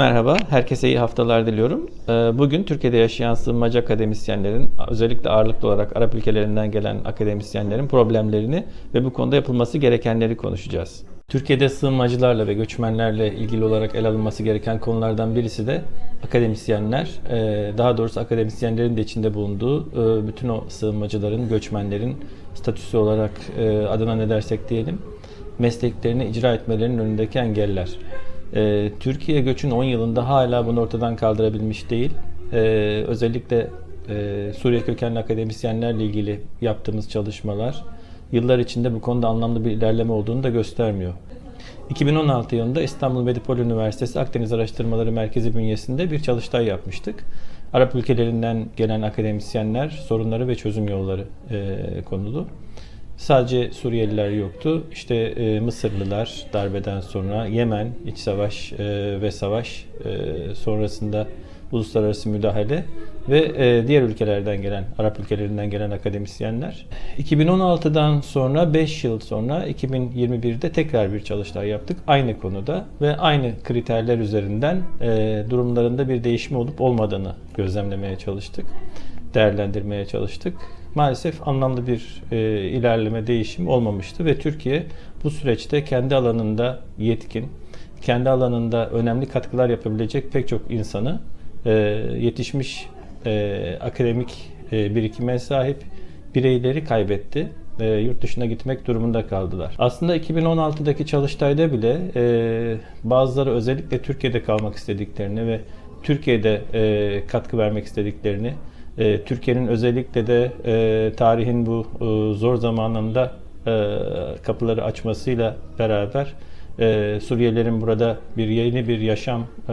Merhaba, herkese iyi haftalar diliyorum. Ee, Bugün Türkiye'de yaşayan sığınmacı akademisyenlerin, özellikle ağırlıklı olarak Arap ülkelerinden gelen akademisyenlerin problemlerini ve bu konuda yapılması gerekenleri konuşacağız. Türkiye'de sığınmacılarla ve göçmenlerle ilgili olarak ele alınması gereken konulardan birisi de akademisyenler, e, daha doğrusu akademisyenlerin de içinde bulunduğu e, bütün o sığınmacıların, göçmenlerin statüsü olarak e, adına ne dersek diyelim, mesleklerini icra etmelerinin önündeki engeller. Ee, Türkiye göçün 10 yılında hala bunu ortadan kaldırabilmiş değil. Ee, özellikle e, Suriye kökenli akademisyenlerle ilgili yaptığımız çalışmalar yıllar içinde bu konuda anlamlı bir ilerleme olduğunu da göstermiyor. 2016 yılında İstanbul Medipol Üniversitesi Akdeniz Araştırmaları Merkezi bünyesinde bir çalıştay yapmıştık. Arap ülkelerinden gelen akademisyenler sorunları ve çözüm yolları e, konulu. Sadece Suriyeliler yoktu. İşte e, Mısırlılar darbeden sonra Yemen iç savaş e, ve savaş e, sonrasında uluslararası müdahale ve e, diğer ülkelerden gelen, Arap ülkelerinden gelen akademisyenler. 2016'dan sonra 5 yıl sonra 2021'de tekrar bir çalıştay yaptık aynı konuda ve aynı kriterler üzerinden e, durumlarında bir değişim olup olmadığını gözlemlemeye çalıştık, değerlendirmeye çalıştık maalesef anlamlı bir e, ilerleme, değişim olmamıştı ve Türkiye bu süreçte kendi alanında yetkin, kendi alanında önemli katkılar yapabilecek pek çok insanı e, yetişmiş e, akademik e, birikime sahip bireyleri kaybetti. E, yurt dışına gitmek durumunda kaldılar. Aslında 2016'daki çalıştayda bile e, bazıları özellikle Türkiye'de kalmak istediklerini ve Türkiye'de e, katkı vermek istediklerini e, Türkiye'nin özellikle de e, tarihin bu e, zor zamanında e, kapıları açmasıyla beraber e, Suriyelilerin burada bir yeni bir yaşam e,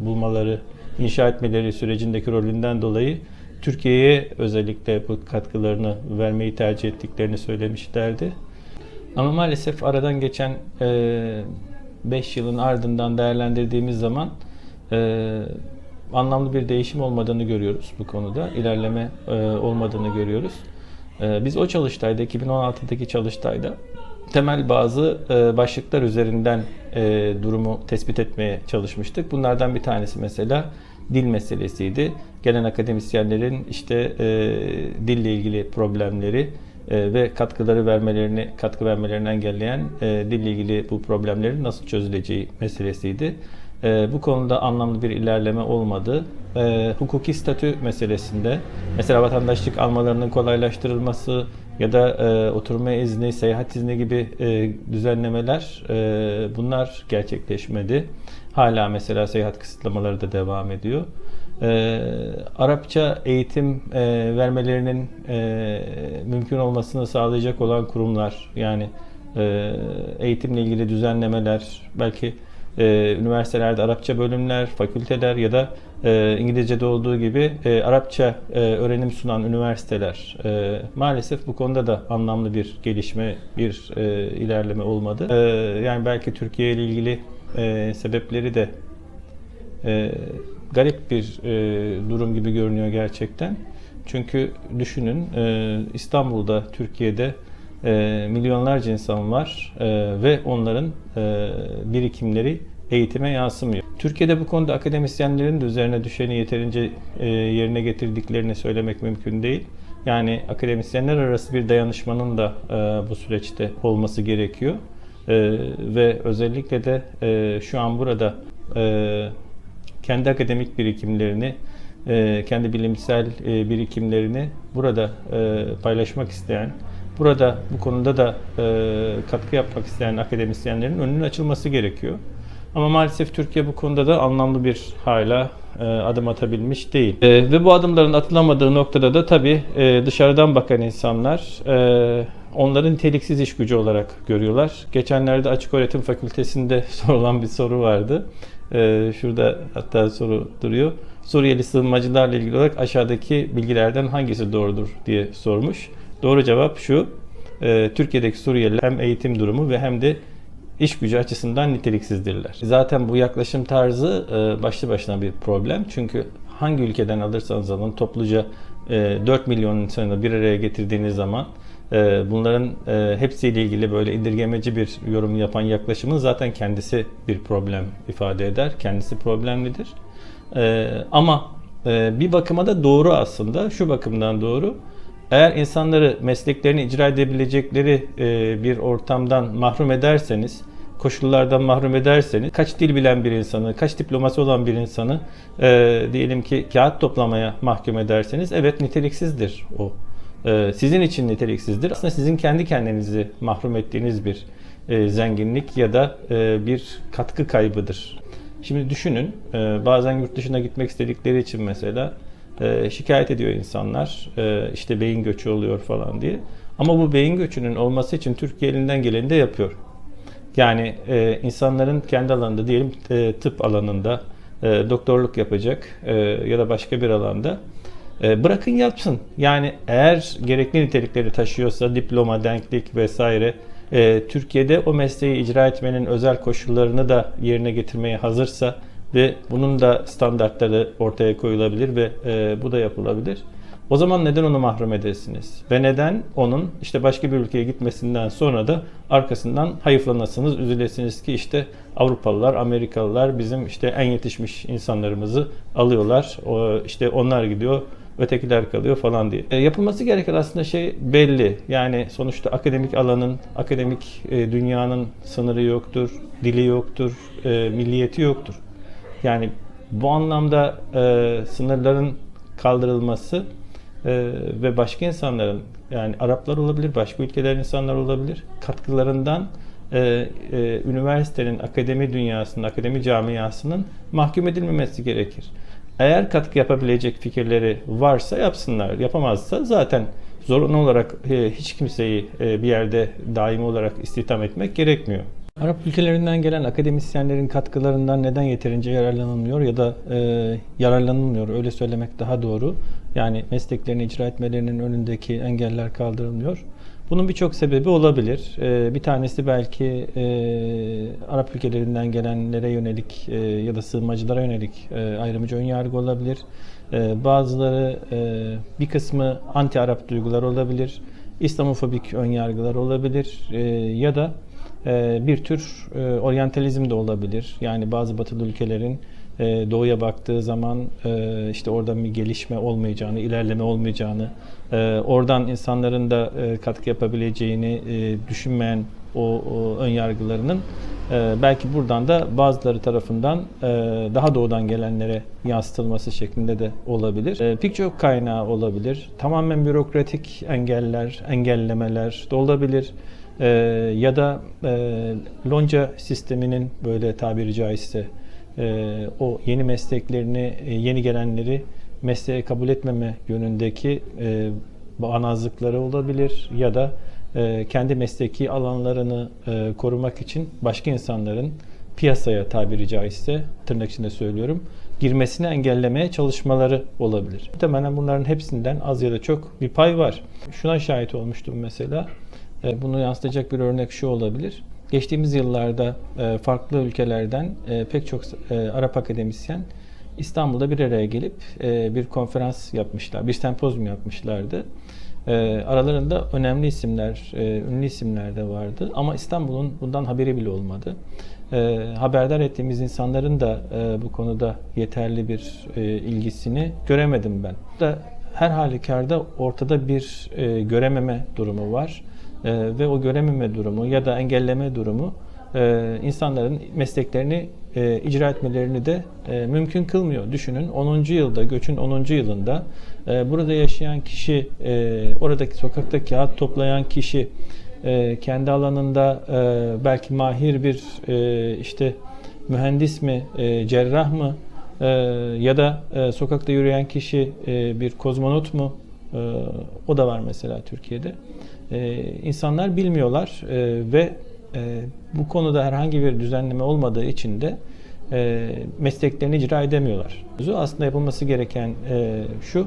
bulmaları, inşa etmeleri sürecindeki rolünden dolayı Türkiye'ye özellikle bu katkılarını vermeyi tercih ettiklerini söylemişlerdi. Ama maalesef aradan geçen 5 yılın ardından değerlendirdiğimiz zaman e, anlamlı bir değişim olmadığını görüyoruz bu konuda. İlerleme e, olmadığını görüyoruz. E, biz o çalıştayda, 2016'daki çalıştayda temel bazı e, başlıklar üzerinden e, durumu tespit etmeye çalışmıştık. Bunlardan bir tanesi mesela dil meselesiydi. Gelen akademisyenlerin işte e, dille ilgili problemleri e, ve katkıları vermelerini, katkı vermelerini engelleyen e, dille ilgili bu problemlerin nasıl çözüleceği meselesiydi. E, bu konuda anlamlı bir ilerleme olmadı. E, hukuki statü meselesinde mesela vatandaşlık almalarının kolaylaştırılması ya da e, oturma izni, seyahat izni gibi e, düzenlemeler e, bunlar gerçekleşmedi. Hala mesela seyahat kısıtlamaları da devam ediyor. E, Arapça eğitim e, vermelerinin e, mümkün olmasını sağlayacak olan kurumlar yani e, eğitimle ilgili düzenlemeler belki e, üniversitelerde Arapça bölümler, fakülteler ya da e, İngilizce'de olduğu gibi e, Arapça e, öğrenim sunan üniversiteler e, maalesef bu konuda da anlamlı bir gelişme, bir e, ilerleme olmadı. E, yani belki Türkiye ile ilgili e, sebepleri de e, garip bir e, durum gibi görünüyor gerçekten. Çünkü düşünün e, İstanbul'da, Türkiye'de e, milyonlarca insan var e, ve onların e, birikimleri eğitime yansımıyor. Türkiye'de bu konuda akademisyenlerin de üzerine düşeni yeterince e, yerine getirdiklerini söylemek mümkün değil. Yani akademisyenler arası bir dayanışmanın da e, bu süreçte olması gerekiyor. E, ve özellikle de e, şu an burada e, kendi akademik birikimlerini, e, kendi bilimsel e, birikimlerini burada e, paylaşmak isteyen, burada bu konuda da e, katkı yapmak isteyen akademisyenlerin önünün açılması gerekiyor. Ama maalesef Türkiye bu konuda da anlamlı bir hala e, adım atabilmiş değil. E, ve bu adımların atılamadığı noktada da tabii e, dışarıdan bakan insanlar e, onların niteliksiz iş gücü olarak görüyorlar. Geçenlerde Açık Öğretim Fakültesi'nde sorulan bir soru vardı. E, şurada hatta soru duruyor. Suriyeli sığınmacılarla ilgili olarak aşağıdaki bilgilerden hangisi doğrudur diye sormuş. Doğru cevap şu. E, Türkiye'deki Suriyeliler hem eğitim durumu ve hem de iş gücü açısından niteliksizdirler. Zaten bu yaklaşım tarzı e, başlı başına bir problem. Çünkü hangi ülkeden alırsanız alın topluca 4 milyon insanı bir araya getirdiğiniz zaman e, bunların e, hepsiyle ilgili böyle indirgemeci bir yorum yapan yaklaşımın zaten kendisi bir problem ifade eder. Kendisi problemlidir. E, ama e, bir bakıma da doğru aslında. Şu bakımdan doğru. Eğer insanları mesleklerini icra edebilecekleri e, bir ortamdan mahrum ederseniz, koşullardan mahrum ederseniz, kaç dil bilen bir insanı, kaç diploması olan bir insanı e, diyelim ki kağıt toplamaya mahkum ederseniz, evet niteliksizdir o. E, sizin için niteliksizdir. Aslında sizin kendi kendinizi mahrum ettiğiniz bir zenginlik ya da bir katkı kaybıdır. Şimdi düşünün, bazen yurt dışına gitmek istedikleri için mesela e, şikayet ediyor insanlar. E, işte beyin göçü oluyor falan diye. Ama bu beyin göçünün olması için Türkiye elinden geleni de yapıyor. Yani e, insanların kendi alanında diyelim e, tıp alanında e, doktorluk yapacak e, ya da başka bir alanda e, bırakın yapsın. Yani eğer gerekli nitelikleri taşıyorsa diploma, denklik vesaire e, Türkiye'de o mesleği icra etmenin özel koşullarını da yerine getirmeye hazırsa ve bunun da standartları ortaya koyulabilir ve e, bu da yapılabilir. O zaman neden onu mahrum edersiniz? Ve neden onun işte başka bir ülkeye gitmesinden sonra da arkasından hayıflanasınız, üzülesiniz ki işte Avrupalılar, Amerikalılar bizim işte en yetişmiş insanlarımızı alıyorlar. O, işte onlar gidiyor, ötekiler kalıyor falan diye. E, yapılması gereken aslında şey belli. Yani sonuçta akademik alanın, akademik e, dünyanın sınırı yoktur, dili yoktur, e, milliyeti yoktur. Yani bu anlamda e, sınırların kaldırılması e, ve başka insanların yani Araplar olabilir, başka ülkelerin insanlar olabilir katkılarından e, e, üniversitenin, akademi dünyasının, akademi camiasının mahkum edilmemesi gerekir. Eğer katkı yapabilecek fikirleri varsa yapsınlar. Yapamazsa zaten zorunlu olarak e, hiç kimseyi e, bir yerde daimi olarak istihdam etmek gerekmiyor. Arap ülkelerinden gelen akademisyenlerin katkılarından neden yeterince yararlanılmıyor ya da e, yararlanılmıyor öyle söylemek daha doğru. Yani mesleklerini icra etmelerinin önündeki engeller kaldırılmıyor. Bunun birçok sebebi olabilir. E, bir tanesi belki e, Arap ülkelerinden gelenlere yönelik e, ya da sığınmacılara yönelik e, ayrımcı önyargı olabilir. E, bazıları e, bir kısmı anti-Arap duygular olabilir. İslamofobik önyargılar olabilir e, ya da bir tür e, oryantalizm de olabilir. Yani bazı batılı ülkelerin e, doğuya baktığı zaman e, işte oradan bir gelişme olmayacağını, ilerleme olmayacağını, oradan insanların da katkı yapabileceğini düşünmeyen o, ön yargılarının belki buradan da bazıları tarafından daha doğudan gelenlere yansıtılması şeklinde de olabilir. Pek çok kaynağı olabilir. Tamamen bürokratik engeller, engellemeler de olabilir. Ee, ya da e, lonca sisteminin böyle tabiri caizse e, o yeni mesleklerini, e, yeni gelenleri mesleğe kabul etmeme yönündeki e, bağnazlıkları olabilir ya da e, kendi mesleki alanlarını e, korumak için başka insanların piyasaya tabiri caizse tırnak içinde söylüyorum girmesini engellemeye çalışmaları olabilir. Muhtemelen bunların hepsinden az ya da çok bir pay var. Şuna şahit olmuştum mesela. E, bunu yansıtacak bir örnek şu olabilir. Geçtiğimiz yıllarda e, farklı ülkelerden e, pek çok Arap akademisyen İstanbul'da bir araya gelip bir konferans yapmışlar, bir sempozyum yapmışlardı. Aralarında önemli isimler, ünlü isimler de vardı ama İstanbul'un bundan haberi bile olmadı. Haberdar ettiğimiz insanların da bu konuda yeterli bir ilgisini göremedim ben. Her halükarda ortada bir görememe durumu var e, ve o görememe durumu ya da engelleme durumu e, insanların mesleklerini e, icra etmelerini de e, mümkün kılmıyor. Düşünün 10. yılda, göçün 10. yılında e, burada yaşayan kişi, e, oradaki sokakta kağıt toplayan kişi, e, kendi alanında e, belki mahir bir e, işte mühendis mi, e, cerrah mı e, ya da e, sokakta yürüyen kişi e, bir kozmonot mu, e, o da var mesela Türkiye'de e, insanlar bilmiyorlar e, ve e, bu konuda herhangi bir düzenleme olmadığı için de e, mesleklerini icra edemiyorlar. Aslında yapılması gereken e, şu,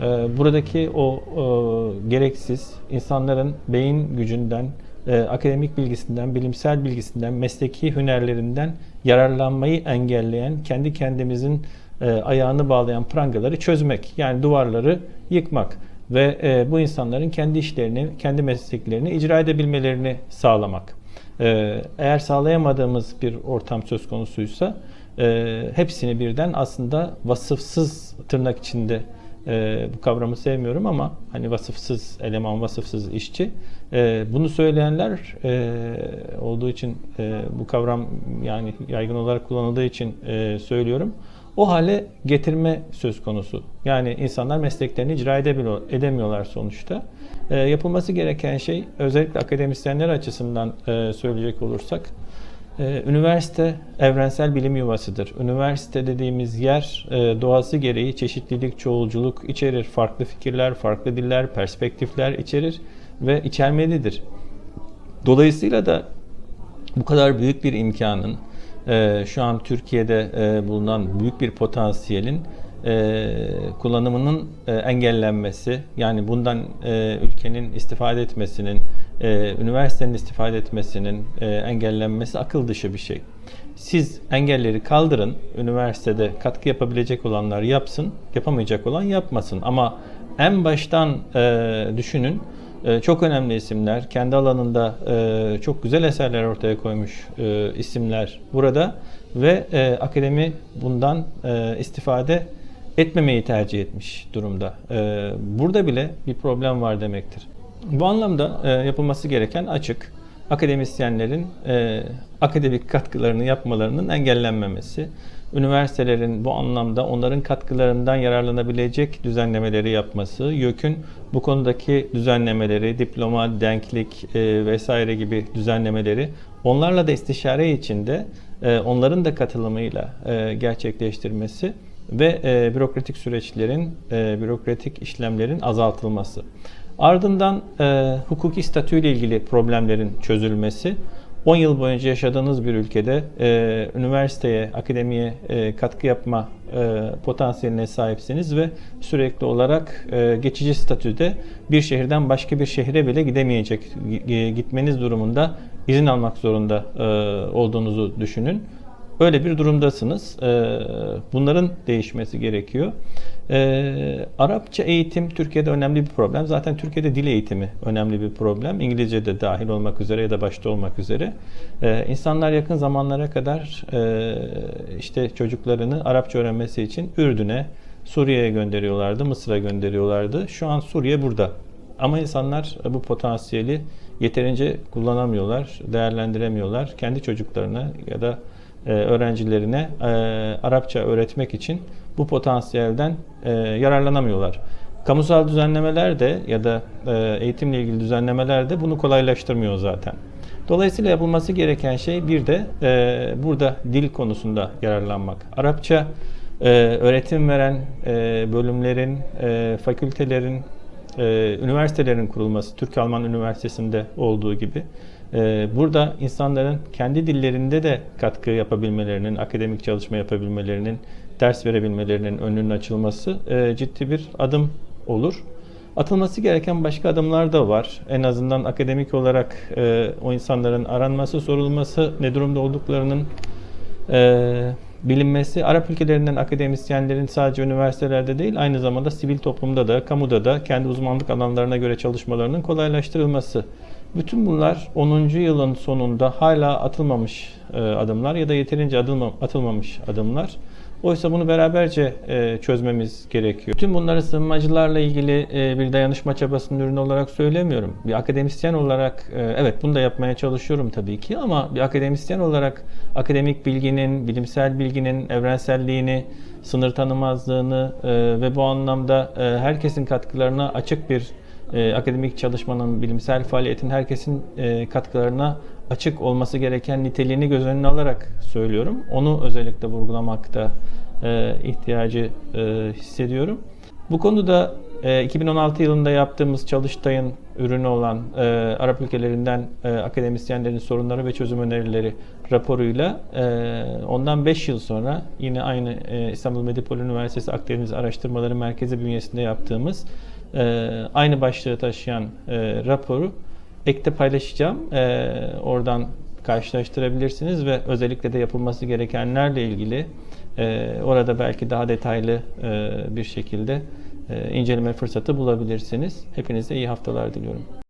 e, buradaki o e, gereksiz insanların beyin gücünden, e, akademik bilgisinden, bilimsel bilgisinden, mesleki hünerlerinden yararlanmayı engelleyen, kendi kendimizin e, ayağını bağlayan prangaları çözmek. Yani duvarları yıkmak. Ve e, bu insanların kendi işlerini, kendi mesleklerini icra edebilmelerini sağlamak. E, eğer sağlayamadığımız bir ortam söz konusuysa e, hepsini birden aslında vasıfsız tırnak içinde e, bu kavramı sevmiyorum ama hani vasıfsız eleman, vasıfsız işçi. E, bunu söyleyenler e, olduğu için e, bu kavram yani yaygın olarak kullanıldığı için e, söylüyorum. O hale getirme söz konusu. Yani insanlar mesleklerini icra edemiyor- edemiyorlar sonuçta. E, yapılması gereken şey özellikle akademisyenler açısından e, söyleyecek olursak ee, Üniversite evrensel bilim yuvasıdır. Üniversite dediğimiz yer e, doğası gereği çeşitlilik, çoğulculuk içerir. Farklı fikirler, farklı diller, perspektifler içerir ve içermelidir. Dolayısıyla da bu kadar büyük bir imkanın, e, şu an Türkiye'de e, bulunan büyük bir potansiyelin e, kullanımının e, engellenmesi, yani bundan ülkenin istifade etmesinin, üniversitenin istifade etmesinin engellenmesi akıl dışı bir şey. Siz engelleri kaldırın, üniversitede katkı yapabilecek olanlar yapsın, yapamayacak olan yapmasın. Ama en baştan e, düşünün, çok önemli isimler, kendi alanında e, çok güzel eserler ortaya koymuş e, isimler burada ve e, akademi bundan istifade etmemeyi tercih etmiş durumda. Burada bile bir problem var demektir. Bu anlamda yapılması gereken açık. Akademisyenlerin akademik katkılarını yapmalarının engellenmemesi, üniversitelerin bu anlamda onların katkılarından yararlanabilecek düzenlemeleri yapması, YÖK'ün bu konudaki düzenlemeleri, diploma, denklik e, vesaire gibi düzenlemeleri onlarla da istişare içinde e, onların da katılımıyla e, gerçekleştirmesi ve e, bürokratik süreçlerin, e, bürokratik işlemlerin azaltılması. Ardından e, hukuki statüyle ilgili problemlerin çözülmesi. 10 yıl boyunca yaşadığınız bir ülkede e, üniversiteye, akademiye e, katkı yapma e, potansiyeline sahipsiniz ve sürekli olarak e, geçici statüde bir şehirden başka bir şehre bile gidemeyecek, gi- gitmeniz durumunda izin almak zorunda e, olduğunuzu düşünün. Öyle bir durumdasınız. Ee, Bunların değişmesi gerekiyor. Ee, Arapça eğitim Türkiye'de önemli bir problem. Zaten Türkiye'de dil eğitimi önemli bir problem. İngilizce de dahil olmak üzere ya da başta olmak üzere. Ee, İnsanlar yakın zamanlara kadar e, işte çocuklarını Arapça öğrenmesi için Ürdün'e, Suriye'ye gönderiyorlardı, Mısır'a gönderiyorlardı. Şu an Suriye burada. Ama insanlar bu potansiyeli yeterince kullanamıyorlar, değerlendiremiyorlar. Kendi çocuklarına ya da e, öğrencilerine e, Arapça öğretmek için bu potansiyelden e, yararlanamıyorlar. Kamusal düzenlemeler de ya da e, eğitimle ilgili düzenlemeler de bunu kolaylaştırmıyor zaten. Dolayısıyla yapılması gereken şey bir de burada dil konusunda yararlanmak. Arapça öğretim veren bölümlerin, fakültelerin, üniversitelerin kurulması, Türk-Alman Üniversitesi'nde olduğu gibi burada insanların kendi dillerinde de katkı yapabilmelerinin, akademik çalışma yapabilmelerinin, ders verebilmelerinin önünün açılması e, ciddi bir adım olur. Atılması gereken başka adımlar da var. En azından akademik olarak e, o insanların aranması, sorulması, ne durumda olduklarının e, bilinmesi, Arap ülkelerinden akademisyenlerin sadece üniversitelerde değil, aynı zamanda sivil toplumda da, kamuda da kendi uzmanlık alanlarına göre çalışmalarının kolaylaştırılması. Bütün bunlar 10. yılın sonunda hala atılmamış e, adımlar ya da yeterince adılma, atılmamış adımlar. Oysa bunu beraberce e, çözmemiz gerekiyor. Tüm bunları sığınmacılarla ilgili e, bir dayanışma çabasının ürünü olarak söylemiyorum. Bir akademisyen olarak e, evet bunu da yapmaya çalışıyorum tabii ki ama bir akademisyen olarak akademik bilginin, bilimsel bilginin evrenselliğini, sınır tanımazlığını e, ve bu anlamda e, herkesin katkılarına açık bir e, akademik çalışmanın, bilimsel faaliyetin herkesin e, katkılarına açık olması gereken niteliğini göz önüne alarak söylüyorum. Onu özellikle vurgulamakta e, ihtiyacı e, hissediyorum. Bu konuda e, 2016 yılında yaptığımız Çalıştay'ın ürünü olan e, Arap ülkelerinden e, akademisyenlerin sorunları ve çözüm önerileri raporuyla e, ondan 5 yıl sonra yine aynı e, İstanbul Medipol Üniversitesi Akdeniz Araştırmaları Merkezi bünyesinde yaptığımız e, aynı başlığı taşıyan e, raporu ekte paylaşacağım. E, oradan karşılaştırabilirsiniz ve özellikle de yapılması gerekenlerle ilgili e, orada belki daha detaylı e, bir şekilde e, inceleme fırsatı bulabilirsiniz. Hepinize iyi haftalar diliyorum.